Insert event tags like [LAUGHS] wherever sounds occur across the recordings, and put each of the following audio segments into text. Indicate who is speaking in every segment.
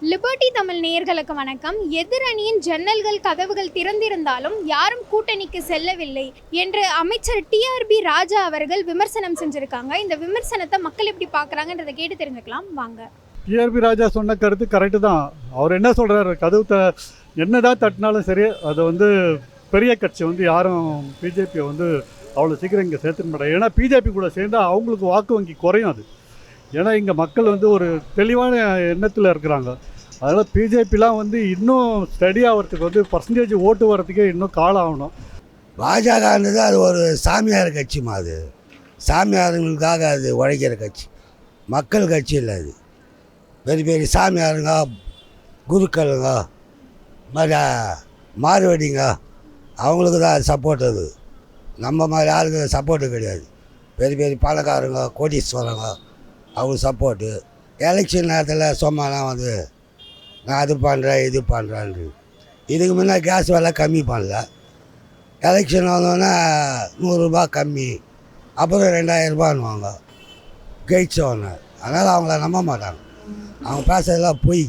Speaker 1: Liberty Tamil நேயர்களுக்கு வணக்கம். எதிரணியின் ஜன்னல்கள் கதவுகள் திறந்திருந்தாலும் யாரும் கூட்டணிக்கு செல்லவில்லை என்று அமைச்சர் டிஆர்பி ராஜா அவர்கள் விமர்சனம் செஞ்சிருக்காங்க. இந்த விமர்சனத்தை மக்கள் எப்படி பார்க்கறாங்கன்றதை கேட்டு தெரிஞ்சுக்கலாம். வாங்க.
Speaker 2: டிஆர்பி ராஜா சொன்ன கருத்து கரெக்டு தான். அவர் என்ன சொல்கிறாரு கதவு த என்னதான் தட்டினாலும் சரி அது வந்து பெரிய கட்சி வந்து யாரும் பிஜேபியை வந்து அவ்வளோ சீக்கிரம் இங்கே சேர்த்துக்க மாட்டாங்க. ஏன்னா பிஜேபி கூட சேர்ந்தால் அவங்களுக்கு வாக்கு வங்கி குறையும் அது. ஏன்னா இங்கே மக்கள் வந்து ஒரு தெளிவான எண்ணத்தில் இருக்கிறாங்க. அதனால் பிஜேபிலாம் வந்து இன்னும் ஸ்டடி ஆகிறதுக்கு வந்து பர்சன்டேஜ் ஓட்டு வரத்துக்கே இன்னும் காலம் ஆகணும்.
Speaker 3: பாஜகன்றது அது ஒரு சாமியார் கட்சிமா அது. சாமியாருங்களுக்காக அது உழைக்கிற கட்சி. மக்கள் கட்சி இல்லை அது. பெரிய பெரிய சாமியாருங்க குருக்களுங்க மாதிரி மாறுவடிங்க அவங்களுக்கு தான் அது சப்போர்ட் அது. நம்ம மாதிரி ஆளுங்க சப்போர்ட்டு கிடையாது. பெரிய பெரிய பணக்காரங்க கோடீஸ்வரங்க அவங்க சப்போர்ட்டு எலெக்ஷன் நேரத்தில் சும்மாலாம் வந்து நான் அது பண்ணுறேன் இது பண்ணுறேன்னு இதுக்கு முன்னே கேஸ் விலை கம்மி பண்ணல. எலெக்ஷன் வந்தோடனே நூறுரூபா கம்மி. அப்புறம் ரெண்டாயிரரூபான்னுவாங்க ஜெயிச்சோன்னு அதனால் அவங்கள நம்ப மாட்டாங்க. அவங்க பேசுறதெல்லாம் பொய்.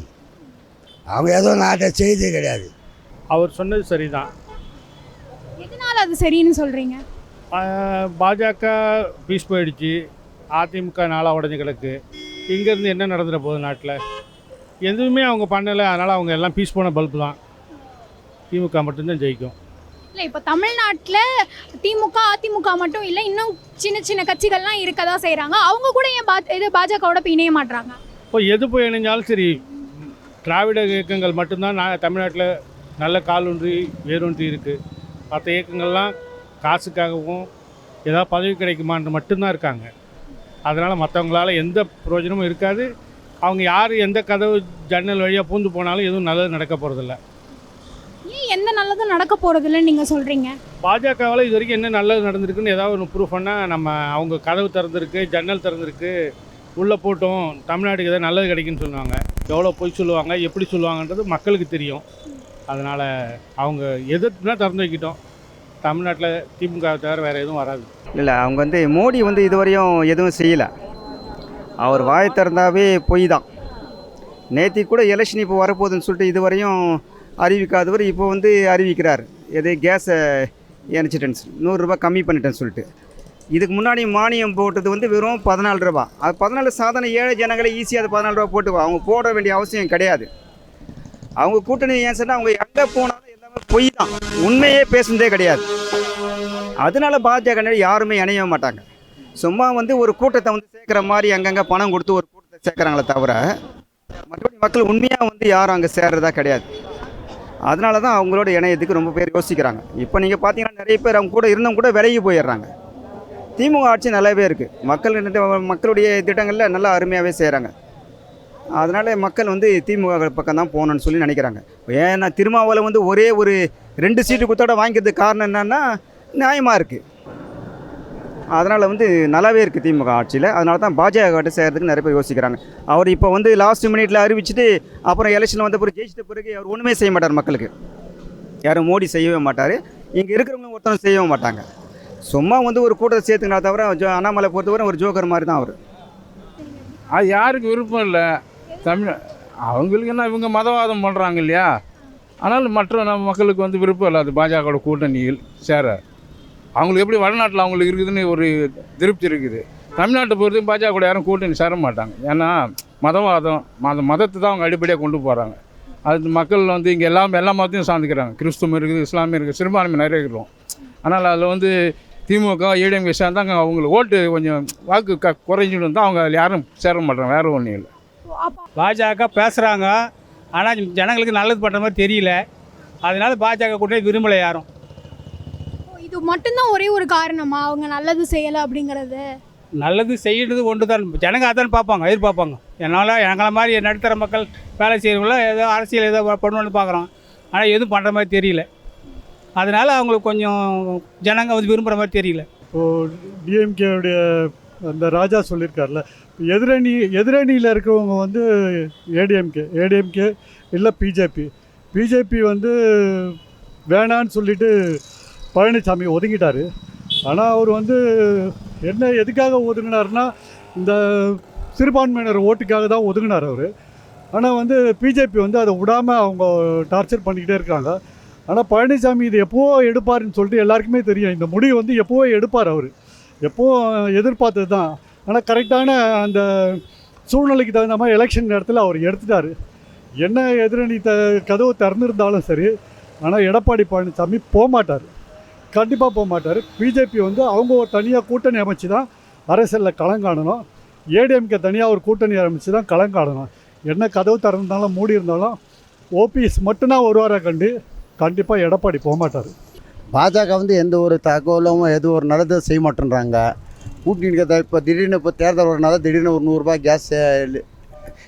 Speaker 3: அவங்க ஏதோ நாட்டை செய்தே கிடையாது.
Speaker 4: அவர் சொன்னது சரிதான்.
Speaker 1: எதனால அது சரின்னு சொல்றீங்க?
Speaker 4: ஆஹ் பாஜக பீஸ் போயிடுச்சு. அதிமுக நாளாக உடஞ்சி கிடக்கு. இங்கேருந்து என்ன நடந்துட போகுது நாட்டில்? எதுவுமே அவங்க பண்ணலை. அதனால் அவங்க எல்லாம் பீஸ் போன பல்பு தான். திமுக மட்டும்தான் ஜெயிக்கும்.
Speaker 1: இல்லை இப்போ தமிழ்நாட்டில் திமுக அதிமுக மட்டும் இல்லை இன்னும் சின்ன சின்ன கட்சிகள்லாம் இருக்க தான் செய்கிறாங்க அவங்க கூட ஏன் பா இது பாஜகவோட இணைய மாட்றாங்க?
Speaker 4: இப்போ எது போய் இணைஞ்சாலும் சரி திராவிட இயக்கங்கள் மட்டும்தான் நான் தமிழ்நாட்டில் நல்ல காலூன்றி வேரூன்றி இருக்குது மற்ற இயக்கங்கள்லாம் காசுக்காகவும் ஏதாவது பதவி கிடைக்குமான்னு மட்டும்தான் இருக்காங்க. அதனால் மற்றவங்களால எந்த பிரயோஜனமும் இருக்காது. அவங்க யார் எந்த கதவு ஜன்னல் வழியாக பூந்து போனாலும் எதுவும் நல்லது நடக்க போகிறதில்ல
Speaker 1: ஏன் எந்த நல்லதும் நடக்க போகிறதில்லன்னு நீங்கள் சொல்கிறீங்க
Speaker 4: பாஜகவால் இது வரைக்கும் என்ன நல்லது நடந்திருக்குன்னு ஏதாவது ஒன்று ப்ரூஃப் பண்ணால் நம்ம அவங்க கதவு திறந்திருக்கு ஜன்னல் திறந்திருக்கு உள்ளே போட்டோம் தமிழ்நாட்டுக்கு ஏதாவது நல்லது கிடைக்குன்னு சொல்லுவாங்க. எவ்வளோ பொய் சொல்லுவாங்க எப்படி சொல்லுவாங்கன்றது மக்களுக்கு தெரியும். அதனால் அவங்க எதிர்த்துனா திறந்து வைக்கிட்டோம். தமிழ்நாட்டில் திமுக தவிர வேறு எதுவும் வராது.
Speaker 5: இல்லை அவங்க வந்து மோடி வந்து இதுவரையும் எதுவும் செய்யலை. அவர் வாய் திறந்தாவே பொய் தான் நேத்தி கூட எலெக்ஷன் இப்போ வரப்போகுதுன்னு சொல்லிட்டு இதுவரையும் அறிவிக்காதவர் இப்போ வந்து அறிவிக்கிறார். எது கேஸை இணைச்சிட்டேன்னு சொல்லி நூறுரூபா கம்மி பண்ணிட்டேன்னு சொல்லிட்டு. இதுக்கு முன்னாடி மானியம் போட்டது வந்து வெறும் பதினாலு ரூபா. அது பதினாலு சாதாரண ஏழை ஜனங்களை ஈஸியாக அது பதினாலு ரூபா போட்டு அவங்க போட வேண்டிய அவசியம் கிடையாது. அவங்க கூட்டணி ஏன் சொன்னால் அவங்க எங்கே போனால் பொய் தான் உண்மையே பேசுனதே கிடையாது. அதனால பாஜக யாருமே இணைய மாட்டாங்க. சும்மா வந்து ஒரு கூட்டத்தை வந்து சேர்க்குற மாதிரி அங்கங்கே பணம் கொடுத்து ஒரு கூட்டத்தை சேர்க்குறாங்களே தவிர மற்றபடி மக்கள் உண்மையாக வந்து யாரும் அங்கே சேர்றதா கிடையாது. அதனால தான் அவங்களோட இணையத்துக்கு ரொம்ப பேர் யோசிக்கிறாங்க. இப்போ நீங்கள் பார்த்தீங்கன்னா நிறைய பேர் அவங்க கூட இருந்தவங்க கூட விலகி போயிடுறாங்க. திமுக ஆட்சி நல்லாவே இருக்குது மக்கள் மக்களுடைய திட்டங்களில் நல்லா அருமையாகவே செய்கிறாங்க அதனால் மக்கள் வந்து திமுக பக்கம் தான் போகணும்னு சொல்லி நினைக்கிறாங்க. ஏன்னா திருமாவளவன் வந்து ஒரே ஒரு ரெண்டு சீட்டு குத்தோட வாங்கிக்கிறதுக்கு காரணம் என்னென்னா நியாயமாக இருக்குது அதனால் வந்து நல்லாவே இருக்குது திமுக ஆட்சியில். அதனால தான் பாஜக கிட்ட செய்கிறதுக்கு நிறைய பேர் யோசிக்கிறாங்க. அவர் இப்போ வந்து லாஸ்ட் மினிட்ல அறிவிச்சுட்டு அப்புறம் எலெக்ஷன் வந்த பிறகு ஜெயிச்சிட்ட பிறகு அவர் ஒன்றுமே செய்ய மாட்டார் மக்களுக்கு. யாரும் மோடி செய்யவே மாட்டார். இங்கே இருக்கிறவங்க ஒருத்தரும் செய்யவும் மாட்டாங்க. சும்மா வந்து ஒரு கூட்டத்தை சேர்த்துக்கினா தவிர ஜோ அண்ணாமலை பொறுத்தவரை ஒரு ஜோக்கர் மாதிரி தான் அவர்.
Speaker 6: அது யாருக்கு விருப்பம் இல்லை. தமிழ் அவங்களுக்கு என்ன இவங்க மதவாதம் பண்ணுறாங்க இல்லையா? ஆனால் மற்ற நம்ம மக்களுக்கு வந்து விருப்பம் இல்லை அது பாஜகவோட கூட்டணியில் சேர. அவங்களுக்கு எப்படி வடநாட்டில் அவங்களுக்கு இருக்குதுன்னு ஒரு திருப்தி இருக்குது. தமிழ்நாட்டை பொறுத்து பாஜக கூட யாரும் கூட்டணி சேர மாட்டாங்க. ஏன்னா மதவாதம் மத மதத்தை தான் அவங்க அடிப்படையாக கொண்டு போகிறாங்க அது மக்கள் வந்து இங்கே எல்லாம் எல்லா மதத்தையும் சார்ந்துக்கிறாங்க. கிறிஸ்துவம் இருக்குது இஸ்லாமியம் இருக்குது சிறுபான்மை நிறைய இருக்கிறோம். ஆனால் அதில் வந்து திமுக ஏடிஎம்கே சேர்ந்தாங்க. அவங்களுக்கு ஓட்டு கொஞ்சம் வாக்கு க குறைஞ்சிடும் தான் அவங்க அதில் யாரும் சேர மாட்டாங்க வேறு ஒன்றும் இல்லை.
Speaker 4: பாஜக பேசுகிறாங்க ஆனால் ஜனங்களுக்கு நல்லது பண்ணுற மாதிரி தெரியல. அதனால பாஜக கூட விரும்பலை யாரும்.
Speaker 1: இது மட்டும்தான் ஒரே ஒரு காரணமா? அவங்க நல்லது செய்யலை அப்படிங்கிறது?
Speaker 4: நல்லது செய்யறது ஒன்று தான் ஜனங்க அதான் பார்ப்பாங்க எதிர்பார்ப்பாங்க. என்னால் எங்களை மாதிரி நடுத்தர மக்கள் வேலை செய்கிறவங்கள ஏதோ அரசியல் ஏதோ பண்ணுவோன்னு பார்க்குறோம். ஆனால் எதுவும் பண்ணுற மாதிரி தெரியல. அதனால் அவங்களுக்கு கொஞ்சம் ஜனங்க வந்து விரும்புகிற மாதிரி தெரியல.
Speaker 2: இப்போது டிஎம்கேவுடைய அந்த ராஜா சொல்லியிருக்கார்ல. எதிரணி எதிரணியில் இருக்கிறவங்க வந்து ஏடிஎம்கே ஏடிஎம்கே இல்லை பிஜேபி பிஜேபி வந்து வேணான்னு சொல்லிட்டு பழனிசாமி ஒதுங்கிட்டார். ஆனால் அவர் வந்து என்ன எதுக்காக ஒதுங்கினார்னா இந்த சிறுபான்மையினர் ஓட்டுக்காக தான் ஒதுங்கினார் அவர். ஆனால் வந்து பிஜேபி வந்து அதை விடாமல் அவங்க டார்ச்சர் பண்ணிக்கிட்டே இருக்காங்க. ஆனால் பழனிசாமி இது எப்போவோ எடுப்பாருன்னு சொல்லிட்டு எல்லாருக்குமே தெரியும். இந்த முடிவு வந்து எப்போவோ எடுப்பார் அவர். எப்போவும் எதிர்பார்த்தது தான். ஆனால் கரெக்டான அந்த சூழ்நிலைக்கு தகுந்த மாதிரி எலெக்ஷன் நேரத்தில் அவர் எடுத்துட்டார். என்ன எதிரணி த கதவு திறந்துருந்தாலும் சரி ஆனால் எடப்பாடி பழனிசாமி போக மாட்டார் கண்டிப்பாக போக மாட்டார் பிஜேபி வந்து அவங்க ஒரு தனியாக கூட்டணி அமைச்சு தான் அரசியலில் களங்காணணும் ஏடிஎம்கே தனியாக ஒரு கூட்டணி அமைச்சு தான் களங்காணணும் என்ன கதவு திறந்தாலும் மூடி இருந்தாலும் ஓபிஎஸ் மட்டும்தான் வருவாரா கண்டு கண்டிப்பாக எடப்பாடி போக மாட்டார்
Speaker 7: பாஜக வந்து எந்த ஒரு தகவலும் எது ஒரு நல்லதும் செய்ய மாட்டேன்றாங்க. கூட்டணி இப்போ திடீர்னு இப்போ தேர்தல் வரனால திடீர்னு ஒரு நூறுரூபா கேஸ்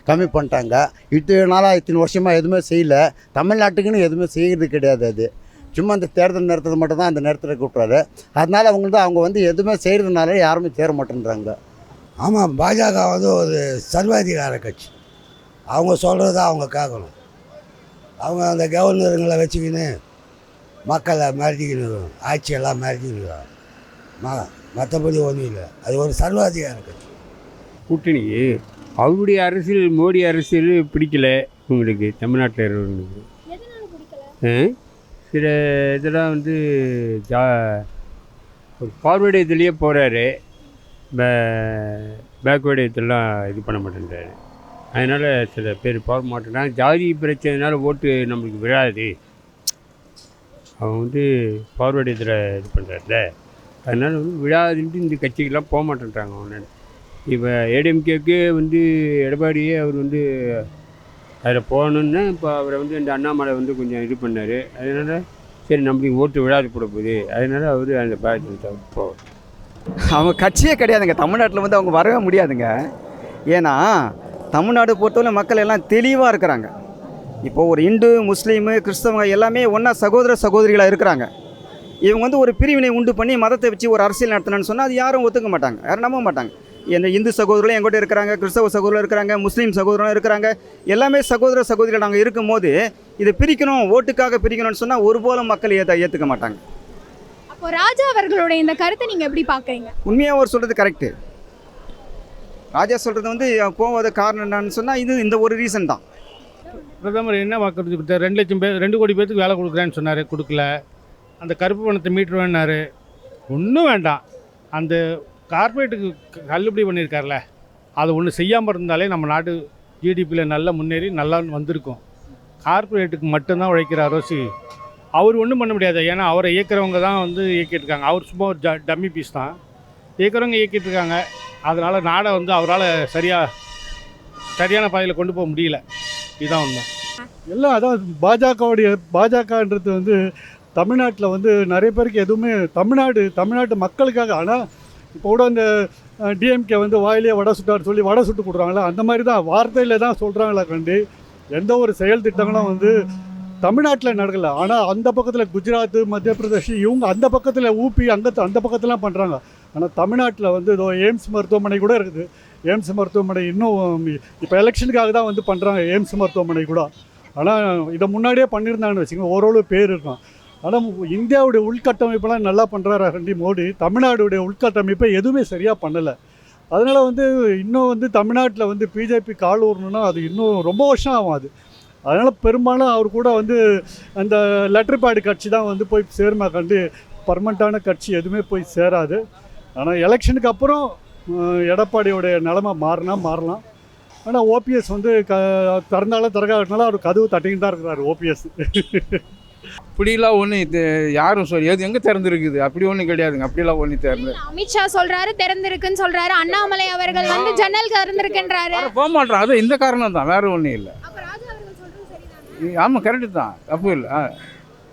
Speaker 7: கம்மி பண்ணிட்டாங்க. இத்தனை நாளாக இத்தனை வருஷமாக எதுவுமே செய்யலை. தமிழ்நாட்டுக்குன்னு எதுவுமே செய்கிறது கிடையாது அது. சும்மா அந்த தேர்தல் நேரத்தில் மட்டும்தான் அந்த நேரத்தில் கூப்பிட்றாரு. அதனால் அவங்க வந்து அவங்க வந்து எதுவுமே செய்கிறதுனால யாருமே சேர மாட்டேன்றாங்க.
Speaker 3: ஆமாம் பாஜக வந்து ஒரு சர்வாதிகார கட்சி. அவங்க சொல்கிறத அவங்க கேட்கணும். அவங்க அந்த கவர்னருங்களை வச்சுக்கின்னு மக்களை மிரட்டிக்கணும் ஆட்சியெல்லாம் மிரட்டிக்கணும் ம மற்றபடி ஒன்றும் இல்லை. அது ஒரு சர்வாதிகார கட்சி
Speaker 8: கூட்டணி அவருடைய அரசியல் மோடி அரசியல் பிடிக்கல உங்களுக்கு தமிழ்நாட்டில் இருக்கிறவங்களுக்கு? சில இதெல்லாம் வந்து ஜா ஒரு ஃபார்வேர்டு இதுலேயே போகிறாரு பேக்வேர்டு இதெல்லாம் இது பண்ண மாட்டேன்றாரு. அதனால் சில பேர் போக மாட்டேங்கிறாங்க ஜாதி பிரச்சனைனால ஓட்டு நம்மளுக்கு விழாது. அவன் வந்து ஃபார்வேர்டு இதில் இது பண்ணுறாருல. அதனால் வந்து விழாதுன்ட்டு இந்த கட்சிக்கெல்லாம் போக மாட்டேன்றாங்க அவனால இப்போ ஏடிஎம்கேக்கு வந்து எடப்பாடியே அவர் வந்து அதில் போகணுன்னு இப்போ அவரை வந்து இந்த அண்ணாமலை வந்து கொஞ்சம் இது பண்ணார். அதனால் சரி நம்மளுக்கு ஓட்டு விழாது போட போகுது. அதனால் அவர் அந்த பாஜக போ
Speaker 5: அவங்க கட்சியே கிடையாதுங்க. தமிழ்நாட்டில் வந்து அவங்க வரவே முடியாதுங்க. ஏன்னா தமிழ்நாடு பொறுத்தவரை மக்கள் எல்லாம் தெளிவாக இருக்கிறாங்க. இப்போ ஒரு இந்து முஸ்லீமு கிறிஸ்தவங்க எல்லாமே ஒன்றா சகோதர சகோதரிகளாக இருக்கிறாங்க. இவங்க வந்து ஒரு பிரிவினை உண்டு பண்ணி மதத்தை வச்சு ஒரு அரசியல் நடத்தணும்னு சொன்னால் அது யாரும் ஒத்துக்க மாட்டாங்க யாரும் நம்ப மாட்டாங்க. இந்த இந்து சகோதரர்களும் எங்கூட இருக்கிறாங்க கிறிஸ்தவ சகோதரர்கள் இருக்கிறாங்க முஸ்லீம் சகோதரர்களும் இருக்கிறாங்க எல்லாமே சகோதர சகோதரிகள் நாங்கள் இருக்கும்போது இதை பிரிக்கணும் ஓட்டுக்காக பிரிக்கணும்னு சொன்னால் ஒருபோலும் மக்கள் ஏற்ற ஏற்றுக்க மாட்டாங்க.
Speaker 1: அப்போ ராஜா அவர்களுடைய இந்த கருத்தை நீங்க எப்படி பாக்குறீங்க?
Speaker 5: உண்மையாக அவர் சொல்கிறது கரெக்டு ராஜா சொல்கிறது வந்து போகாத காரணம் என்னன்னு சொன்னால் இது இந்த ஒரு ரீசன் தான்.
Speaker 4: பிரதமர் என்ன வாக்குறுதி கொடுத்தார்? ரெண்டு லட்சம் பேர் ரெண்டு கோடி பேருக்கு வேலை கொடுக்குறேன்னு சொன்னார் கொடுக்கல. அந்த கருப்பு பணத்தை மீட்டுருவேன்னாரு ஒன்றும் வேண்டாம். அந்த கார்பரேட்டுக்கு தள்ளுபடி பண்ணியிருக்கார்ல அதை ஒன்று செய்யாமல் இருந்தாலே நம்ம நாடு ஜிடிபியில் நல்லா முன்னேறி நல்லா வந்திருக்கும். கார்பரேட்டுக்கு மட்டும்தான் உழைக்கிற சி அவர் ஒன்றும் பண்ண முடியாது. ஏன்னா அவரை இயக்கிறவங்க தான் வந்து இயக்கிட்டு இருக்காங்க அவர் சும்மா ஒரு ஜ டம்மி பீஸ் தான். இயக்கிறவங்க இயக்கிட்டு இருக்காங்க அதனால் நாடை வந்து அவரால் சரியாக சரியான பாதையில் கொண்டு போக முடியல. இதுதான் உண்மை.
Speaker 2: எல்லாம் அதான் பாஜகவுடைய பாஜகன்றது வந்து தமிழ்நாட்டில் வந்து நிறைய பேருக்கு எதுவுமே தமிழ்நாடு தமிழ்நாட்டு மக்களுக்காக ஆனால் இப்போ கூட இந்த டிஎம்கே வந்து வாயிலே வடை சுட்டார் சொல்லி வடை சுட்டு கொடுறாங்களா அந்த மாதிரி தான் வார்த்தையில் தான் சொல்கிறாங்களா கண்டு. எந்த ஒரு செயல் திட்டங்களும் வந்து தமிழ்நாட்டில் நடக்கலை. ஆனால் அந்த பக்கத்தில் குஜராத் மத்திய பிரதேஷ் இவங்க அந்த பக்கத்தில் ஊபி அங்கே அந்த பக்கத்துலாம் பண்ணுறாங்க ஆனால் தமிழ்நாட்டில் வந்து இதோ எய்ம்ஸ் மருத்துவமனை கூட இருக்குது. எய்ம்ஸ் மருத்துவமனை இன்னும் இப்போ எலெக்ஷனுக்காக தான் வந்து பண்ணுறாங்க எய்ம்ஸ் மருத்துவமனை கூட. ஆனால் இதை முன்னாடியே பண்ணியிருந்தாங்கன்னு வச்சுக்கோங்க ஓரளவு பேர் இருக்கும். ஆனால் இந்தியாவுடைய உள்கட்டமைப்பெல்லாம் நல்லா பண்ணுறாரு ரெண்டி மோடி? தமிழ்நாடுடைய உள்கட்டமைப்பை எதுவுமே சரியாக பண்ணலை. அதனால் வந்து இன்னும் வந்து தமிழ்நாட்டில் வந்து பிஜேபி கால் ஊறணும்னா அது இன்னும் ரொம்ப வருஷம் ஆகும் அது. அதனால் பெரும்பாலும் அவர் கூட வந்து அந்த லெட்டர் பேடு கட்சி தான் வந்து போய் சேருமா கண்டு பர்மனண்ட்டான கட்சி எதுவுமே போய் சேராது. ஆனால் எலெக்ஷனுக்கு அப்புறம் எடப்பாடியோடைய நிலமை மாறினா மாறலாம். ஆனால் ஓபிஎஸ் வந்து க திறந்தாலும் திறக்காட்டினாலும் அவர் கதவு தட்டிக்கிட்டு தான் இருக்கிறார் ஓபிஎஸ்
Speaker 6: அப்படிலாம் ஒன்று யாரும் சொல்லி எது எங்கே திறந்துருக்குது? அப்படி ஒன்றும் கிடையாதுங்க. அப்படிலாம் ஒன்றும் திறந்து.
Speaker 1: அமித்ஷா சொல்றாரு திறந்திருக்குன்னு சொல்றாரு. அண்ணாமலை அவர்கள் வந்து ஜன்னல் திறந்திருக்கின்றாரு.
Speaker 6: யாரும் போக மாட்டோம். அது இந்த காரணம் தான் வேறு ஒன்றும் இல்லை.
Speaker 1: அப்ப ராஜா அவர்கள் சொல்றது சரிதானே?
Speaker 6: ஆமாம் கரெக்டு தான். தப்பு இல்லை.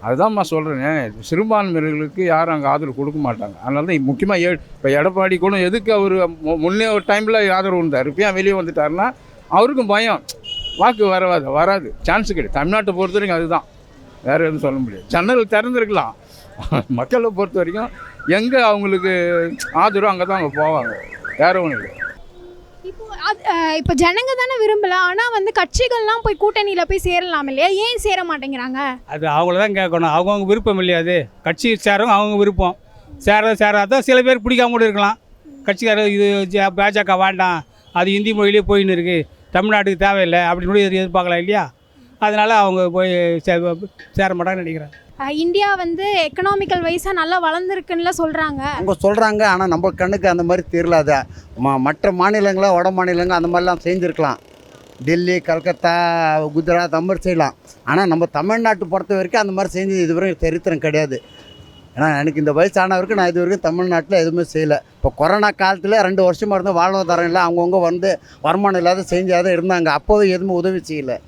Speaker 6: அதுதான்மா சொல்கிறேன் சிறுபான்மையினர்களுக்கு யாரும் அங்கே ஆதரவு கொடுக்க மாட்டாங்க. அதனால தான் முக்கியமாக ஏ இப்போ எடப்பாடி கூட எதுக்கு அவர் முன்னே ஒரு டைமில் ஆதரவு இருந்தார். இப்போ வெளியே வந்துட்டாருன்னா அவருக்கும் பயம். வாக்கு வராது வராது. சான்ஸ் கிடையாது தமிழ்நாட்டை பொறுத்த வரைக்கும் அதுதான். வேறு எதுவும் சொல்ல முடியாது. ஜன்னல் திறந்துருக்கலாம். [LAUGHS] மக்களை பொறுத்த வரைக்கும் எங்கே அவங்களுக்கு ஆதரவு அங்கே தான் அவங்க போவாங்க. வேறு ஒன்றும் இல்லை.
Speaker 1: இப்போ அது, இப்போ ஜனங்க தானே விரும்பல. ஆனால் வந்து கட்சிகள்லாம் போய் கூட்டணியில் போய் சேரலாம் இல்லையா? ஏன் சேர மாட்டேங்கிறாங்க?
Speaker 9: அது அவங்கள தான் கேட்கணும். அவங்கவுங்க விருப்பம் இல்லையா அது? கட்சி சேரவங்க அவங்க விருப்பம். சேர சேராதான் சில பேர் பிடிக்காம கூட இருக்கலாம். கட்சிக்காரர் இது பாஜக வேண்டாம். அது இந்தி மொழியிலே போயின்னு இருக்குது தமிழ்நாட்டுக்கு தேவையில்லை. அப்படின்னு கூட எதிர்பார்க்கலாம் இல்லையா? அதனால் அவங்க போய் சே சேர மாட்டாங்கன்னு நினைக்கிறேன்.
Speaker 1: இந்தியா வந்து எக்கனாமிக்கல் வைஸாக நல்லா வளர்ந்துருக்குன்னுல சொல்கிறாங்க
Speaker 7: அவங்க சொல்கிறாங்க ஆனால் நம்ம கண்ணுக்கு அந்த மாதிரி தெரியல அது மற்ற மாநிலங்களா வட மாநிலங்கள் அந்த மாதிரிலாம் செஞ்சுருக்கலாம். டெல்லி கல்கத்தா குஜராத் அந்த மாதிரி செய்யலாம். ஆனால் நம்ம தமிழ்நாட்டு பொறுத்த வரைக்கும் அந்த மாதிரி செஞ்சு இதுவரை சரித்திரம் கிடையாது. ஏன்னா எனக்கு இந்த வயசானவருக்கு நான் இது வரைக்கும் தமிழ்நாட்டில் எதுவுமே செய்யலை. இப்போ கொரோனா காலத்தில் ரெண்டு வருஷமாக இருந்து வாழ்வாதாரம் இல்லை அவங்கவுங்க வந்து வருமானம் இல்லாத செஞ்சாத இருந்தாங்க. அப்போதும் எதுவுமே உதவி செய்யலை.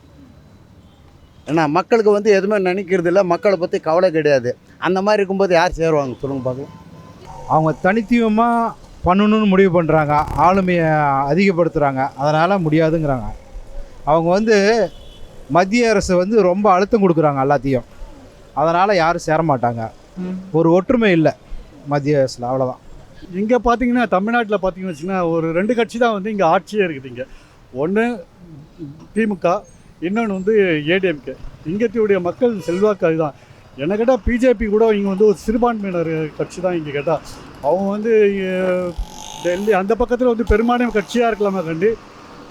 Speaker 7: ஏன்னா மக்களுக்கு வந்து எதுவுமே நினைக்கிறது இல்லை. மக்களை பற்றி கவலை கிடையாது. அந்த மாதிரி இருக்கும்போது யார் சேருவாங்க? சொல்லுங்க பார்க்கலாம்.
Speaker 10: அவங்க தனித்துவமாக பண்ணணும்னு முடிவு பண்ணுறாங்க ஆளுமையை அதிகப்படுத்துகிறாங்க அதனால் முடியாதுங்கிறாங்க. அவங்க வந்து மத்திய அரசு வந்து ரொம்ப அழுத்தம் கொடுக்குறாங்க எல்லாத்தையும். அதனால் யாரும் சேர மாட்டாங்க. ஒரு ஒற்றுமை இல்லை மத்திய அரசில் அவ்வளோதான்
Speaker 2: இங்கே பார்த்தீங்கன்னா தமிழ்நாட்டில் பார்த்தீங்கன்னு வச்சுன்னா ஒரு ரெண்டு கட்சி தான் வந்து இங்கே ஆட்சியே இருக்குது இங்கே. ஒன்று திமுக இன்னொன்று வந்து ஏடிஎம்கே இங்கத்தியுடைய மக்கள் செல்வாக்கு அதுதான். என்ன கேட்டால் பிஜேபி கூட இங்கே வந்து ஒரு சிறுபான்மையினர் கட்சி தான் இங்கே கேட்டால் அவங்க வந்து டெல்லி அந்த பக்கத்தில் வந்து பெரும்பான்மை கட்சியாக இருக்கலாமே கண்டு?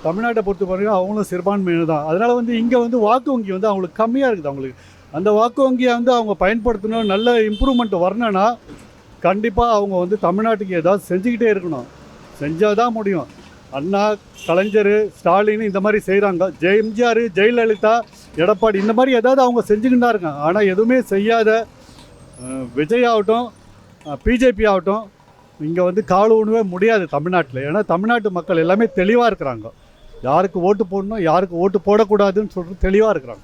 Speaker 2: தமிழ்நாட்டை பொறுத்த வரைக்கும் அவங்களும் சிறுபான்மையினர் தான். அதனால் வந்து இங்கே வந்து வாக்கு வங்கி வந்து அவங்களுக்கு கம்மியாக இருக்குது அவங்களுக்கு. அந்த வாக்கு வங்கியை வந்து அவங்க பயன்படுத்தணும் நல்ல இம்ப்ரூவ்மெண்ட் வரணும்னா கண்டிப்பாக அவங்க வந்து தமிழ்நாட்டுக்கு ஏதாவது செஞ்சுக்கிட்டே இருக்கணும். செஞ்சால் தான் முடியும். அண்ணா கலைஞர் ஸ்டாலின் இந்த மாதிரி செய்கிறாங்க ஜெ எம்ஜிஆர் ஜெயலலிதா எடப்பாடி இந்த மாதிரி ஏதாவது அவங்க செஞ்சுக்கிட்டு இருக்காங்க ஆனால் எதுவுமே செய்யாத விஜய் ஆகட்டும் பிஜேபி ஆகட்டும் இங்கே வந்து கால் ஊனவே முடியாது தமிழ்நாட்டில். ஏன்னா தமிழ்நாட்டு மக்கள் எல்லாமே தெளிவாக இருக்கிறாங்க. யாருக்கு ஓட்டு போடணும் யாருக்கு ஓட்டு போடக்கூடாதுன்னு சொல்லிட்டு தெளிவாக இருக்கிறாங்க.